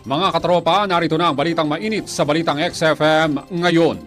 Mga katropa, narito na ang balitang mainit sa Balitang XFM ngayon.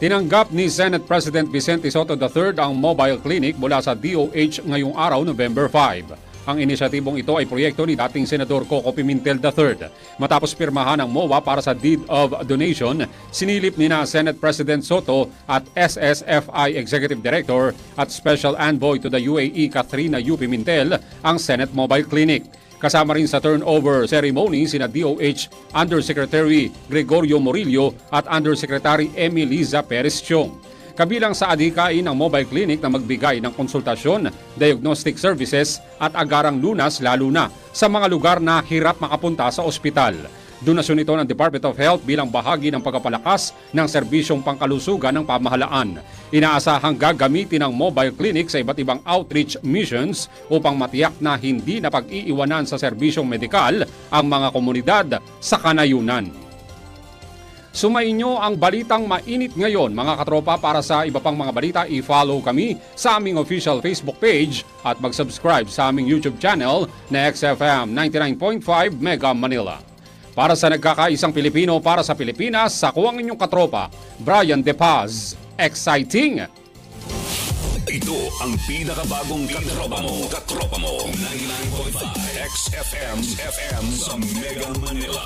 Tinanggap ni Senate President Vicente Soto III ang mobile clinic mula sa DOH ngayong araw, November 5. Ang inisyatibong ito ay proyekto ni dating Senador Coco Pimentel III. Matapos pirmahan ng MOA para sa Deed of Donation, sinilip ni na Senate President Soto at SSFI Executive Director at Special Envoy to the UAE Katrina U. Pimentel ang Senate Mobile Clinic. Kasama rin sa turnover ceremony sina DOH Undersecretary Gregorio Morillo at Undersecretary Emiliza Perez Chong. Kabilang sa adhikain ng mobile clinic na magbigay ng konsultasyon, diagnostic services at agarang lunas lalo na sa mga lugar na hirap makapunta sa ospital. Donasyon ito ng Department of Health bilang bahagi ng pagpapalakas ng serbisyong pangkalusugan ng pamahalaan. Inaasahang gagamitin ng mobile clinic sa iba't ibang outreach missions upang matiyak na hindi na pag-iiwanan sa serbisyong medikal ang mga komunidad sa kanayunan. Sumainyo ang balitang mainit ngayon mga katropa para sa iba pang mga balita i-follow kami sa aming official Facebook page at mag-subscribe sa aming YouTube channel na XFM 99.5 Mega Manila. Para sa nagkakaisang Pilipino para sa Pilipinas, sa ang inyong katropa, Brian De Paz. Exciting! Ito ang pinakabagong katropa mo. Katropa mo. 99.5 XFM FM sa Mega Manila.